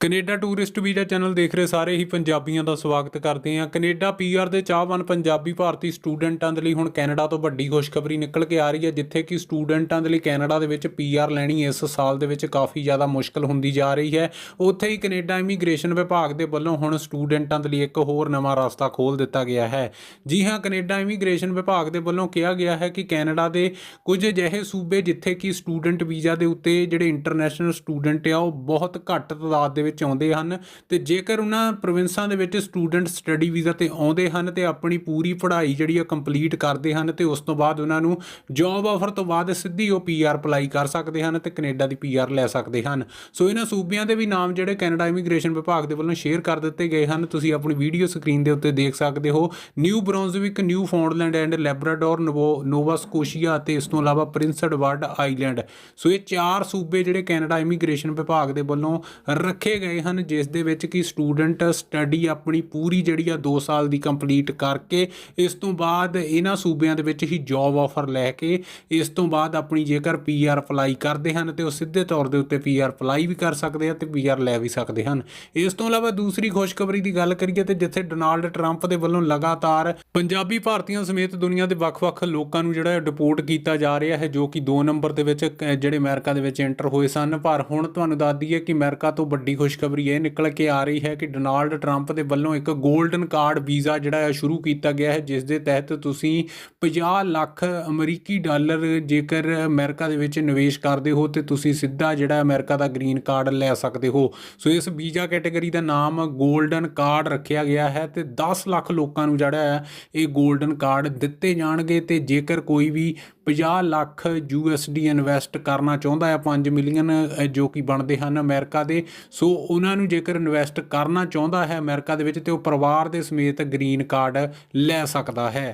Canada tourist visa channel ਦੇਖ ਰਹੇ ਸਾਰੇ ਹੀ ਪੰਜਾਬੀਆਂ ਦਾ ਸਵਾਗਤ ਕਰਦੇ ਹਾਂ। ਕੈਨੇਡਾ ਪੀਆਰ ਦੇ ਚਾਹਵਾਨ ਪੰਜਾਬੀ ਭਾਰਤੀ ਸਟੂਡੈਂਟਾਂ ਦੇ ਲਈ ਹੁਣ ਕੈਨੇਡਾ ਤੋਂ ਵੱਡੀ ਖੁਸ਼ਖਬਰੀ ਨਿਕਲ ਕੇ ਆ ਰਹੀ ਹੈ, ਜਿੱਥੇ ਕਿ ਸਟੂਡੈਂਟਾਂ ਦੇ ਲਈ ਕੈਨੇਡਾ ਦੇ ਵਿੱਚ ਪੀਆਰ ਲੈਣੀ ਇਸ ਸਾਲ ਦੇ ਵਿੱਚ ਕਾਫੀ ਜ਼ਿਆਦਾ ਮੁਸ਼ਕਲ ਹੁੰਦੀ ਜਾ ਰਹੀ ਹੈ। ਉੱਥੇ ਹੀ ਕੈਨੇਡਾ ਇਮੀਗ੍ਰੇਸ਼ਨ ਵਿਭਾਗ ਦੇ ਵੱਲੋਂ ਹੁਣ ਸਟੂਡੈਂਟਾਂ ਦੇ ਲਈ ਇੱਕ ਹੋਰ ਨਵਾਂ ਰਸਤਾ ਖੋਲ੍ਹ ਦਿੱਤਾ ਗਿਆ ਹੈ। ਜੀ ਹਾਂ, ਕੈਨੇਡਾ ਇਮੀਗ੍ਰੇਸ਼ਨ ਵਿਭਾਗ ਦੇ ਵੱਲੋਂ ਕਿਹਾ ਗਿਆ ਹੈ ਕਿ ਕੈਨੇਡਾ ਦੇ ਕੁਝ ਅਜਿਹੇ ਸੂਬੇ ਜਿੱਥੇ ਕਿ ਸਟੂਡੈਂਟ ਵੀਜ਼ਾ ਦੇ ਉੱਤੇ ਜਿਹੜੇ ਇੰਟਰਨੈਸ਼ਨਲ ਸਟੂਡੈਂਟ ਆ, ਉਹ ਬਹੁਤ ਘੱਟ ਤਾਦਾਦ ਦੇ ਵਿੱਚ ਆਉਂਦੇ ਹਨ ਤੇ ਜੇਕਰ ਉਹਨਾਂ ਪ੍ਰੋਵਿੰਸਾਂ ਦੇ ਵਿੱਚ ਸਟੂਡੈਂਟ ਸਟੱਡੀ ਵੀਜ਼ਾ ਤੇ ਆਉਂਦੇ ਹਨ ਤੇ ਆਪਣੀ ਪੂਰੀ ਪੜ੍ਹਾਈ ਜਿਹੜੀ ਆ ਕੰਪਲੀਟ ਕਰਦੇ ਹਨ ਤੇ ਉਸ ਤੋਂ ਬਾਅਦ ਉਹਨਾਂ ਨੂੰ ਜੌਬ ਆਫਰ ਤੋਂ ਬਾਅਦ ਸਿੱਧੀ ਉਹ ਪੀਆਰ ਅਪਲਾਈ ਕਰ ਸਕਦੇ ਹਨ ਤੇ ਕੈਨੇਡਾ ਦੀ ਪੀਆਰ ਲੈ ਸਕਦੇ ਹਨ। ਸੋ ਇਹਨਾਂ ਸੂਬਿਆਂ ਦੇ ਵੀ ਨਾਮ ਜਿਹੜੇ ਕੈਨੇਡਾ ਇਮੀਗ੍ਰੇਸ਼ਨ ਵਿਭਾਗ ਦੇ ਵੱਲੋਂ ਸ਼ੇਅਰ ਕਰ ਦਿੱਤੇ ਗਏ ਹਨ। ਤੁਸੀਂ ਆਪਣੀ ਵੀਡੀਓ ਸਕਰੀਨ ਦੇ ਉੱਤੇ ਦੇਖ ਸਕਦੇ ਹੋ। New Brunswick, Newfoundland and Labrador, ਨਵੋ, Nova Scotia ਅਤੇ ਇਸ ਤੋਂ ਇਲਾਵਾ ਪ੍ਰਿੰਸ ਐਡਵਰਡ ਆਈਲੈਂਡ। ਸੋ ਇਹ ਚਾਰ ਸੂਬੇ ਜਿਹੜੇ ਕੈਨੇਡਾ ਇਮੀਗ੍ਰੇਸ਼ਨ ਵਿਭਾਗ ਦੇ ਵੱਲੋਂ ਰੱਖੇ ਗਏ ਹਨ, ਜਿਸ ਦੇ ਵਿੱਚ ਕਿ ਸਟੂਡੈਂਟ ਸਟੱਡੀ ਆਪਣੀ ਪੂਰੀ ਜਿਹੜੀ ਆ 2 ਸਾਲ ਦੀ ਕੰਪਲੀਟ ਕਰਕੇ ਇਸ ਤੋਂ ਬਾਅਦ ਇਹਨਾਂ ਸੂਬਿਆਂ ਦੇ ਵਿੱਚ ਹੀ ਜੌਬ ਆਫਰ ਲੈ ਕੇ ਇਸ ਤੋਂ ਬਾਅਦ ਆਪਣੀ ਜੇਕਰ ਪੀਆਰ ਅਪਲਾਈ ਕਰਦੇ ਹਨ ਤੇ ਉਹ ਸਿੱਧੇ ਤੌਰ ਦੇ ਉੱਤੇ ਪੀਆਰ ਅਪਲਾਈ ਵੀ ਕਰ ਸਕਦੇ ਆ ਤੇ ਪੀਆਰ ਲੈ ਵੀ ਸਕਦੇ ਹਨ। ਇਸ ਤੋਂ ਇਲਾਵਾ ਦੂਸਰੀ ਖੁਸ਼ਖਬਰੀ ਦੀ ਗੱਲ ਕਰੀਏ ਤੇ ਜਿੱਥੇ ਡੋਨਾਲਡ ਟਰੰਪ ਦੇ ਵੱਲੋਂ ਲਗਾਤਾਰ ਪੰਜਾਬੀ ਭਾਰਤੀਆਂ ਸਮੇਤ ਦੁਨੀਆ ਦੇ ਵੱਖ-ਵੱਖ ਲੋਕਾਂ ਨੂੰ ਜਿਹੜਾ ਡਿਪੋਰਟ ਕੀਤਾ ਜਾ ਰਿਹਾ ਹੈ, ਜੋ ਕਿ 2 ਨੰਬਰ ਦੇ ਵਿੱਚ ਕ- ਜਿਹੜੇ ਅਮਰੀਕਾ ਦੇ ਵਿੱਚ ਐਂਟਰ ਹੋਏ ਸਨ। ਪਰ ਹੁਣ ਤੁਹਾਨੂੰ ਦੱਸ ਦਈਏ ਕਿ ਅਮਰੀਕਾ ਤੋਂ ਵੱਡੀ ਖੁਸ਼ਖਬਰੀ ਇਹ ਨਿਕਲ ਕੇ ਆ ਰਹੀ ਹੈ ਕਿ ਡੋਨਾਲਡ ਟਰੰਪ ਦੇ ਵੱਲੋਂ ਇੱਕ 골ਡਨ ਕਾਰਡ ਵੀਜ਼ਾ ਜਿਹੜਾ ਹੈ, ਸ਼ੁਰੂ ਕੀਤਾ ਗਿਆ ਹੈ, ਜਿਸ ਦੇ ਤਹਿਤ ਤੁਸੀਂ 50 ਲੱਖ ਅਮਰੀਕੀ ਡਾਲਰ ਜੇਕਰ ਅਮਰੀਕਾ ਦੇ ਵਿੱਚ ਨਿਵੇਸ਼ ਕਰਦੇ ਹੋ, ਤੇ ਤੁਸੀਂ ਸਿੱਧਾ ਜਿਹੜਾ ਅਮਰੀਕਾ ਦਾ ਗ੍ਰੀਨ ਕਾਰਡ ਲੈ ਸਕਦੇ ਹੋ। ਸੋ ਇਸ ਵੀਜ਼ਾ ਕੈਟਾਗਰੀ ਦਾ ਨਾਮ 골ਡਨ ਕਾਰਡ ਰੱਖਿਆ ਗਿਆ ਹੈ ਤੇ 10 ਲੱਖ ਲੋਕਾਂ ਨੂੰ ਜਿਹੜਾ ਹੈ ਇਹ 골ਡਨ ਕਾਰਡ ਦਿੱਤੇ ਜਾਣਗੇ ਤੇ ਜੇਕਰ ਕੋਈ ਵੀ 50 ਲੱਖ ਯੂਐਸਡੀ ਇਨਵੈਸਟ ਕਰਨਾ ਚਾਹੁੰਦਾ ਹੈ 5 ਮਿਲੀਅਨ ਜੋ ਕਿ ਬਣਦੇ ਹਨ ਅਮਰੀਕਾ ਦੇ, ਸੋ ਉਹਨਾਂ ਨੂੰ ਜੇਕਰ ਇਨਵੈਸਟ ਕਰਨਾ ਚਾਹੁੰਦਾ ਹੈ ਅਮਰੀਕਾ ਦੇ ਵਿੱਚ ਤੇ ਉਹ ਪਰਿਵਾਰ ਦੇ ਸਮੇਤ ਗ੍ਰੀਨ ਕਾਰਡ ਲੈ ਸਕਦਾ ਹੈ।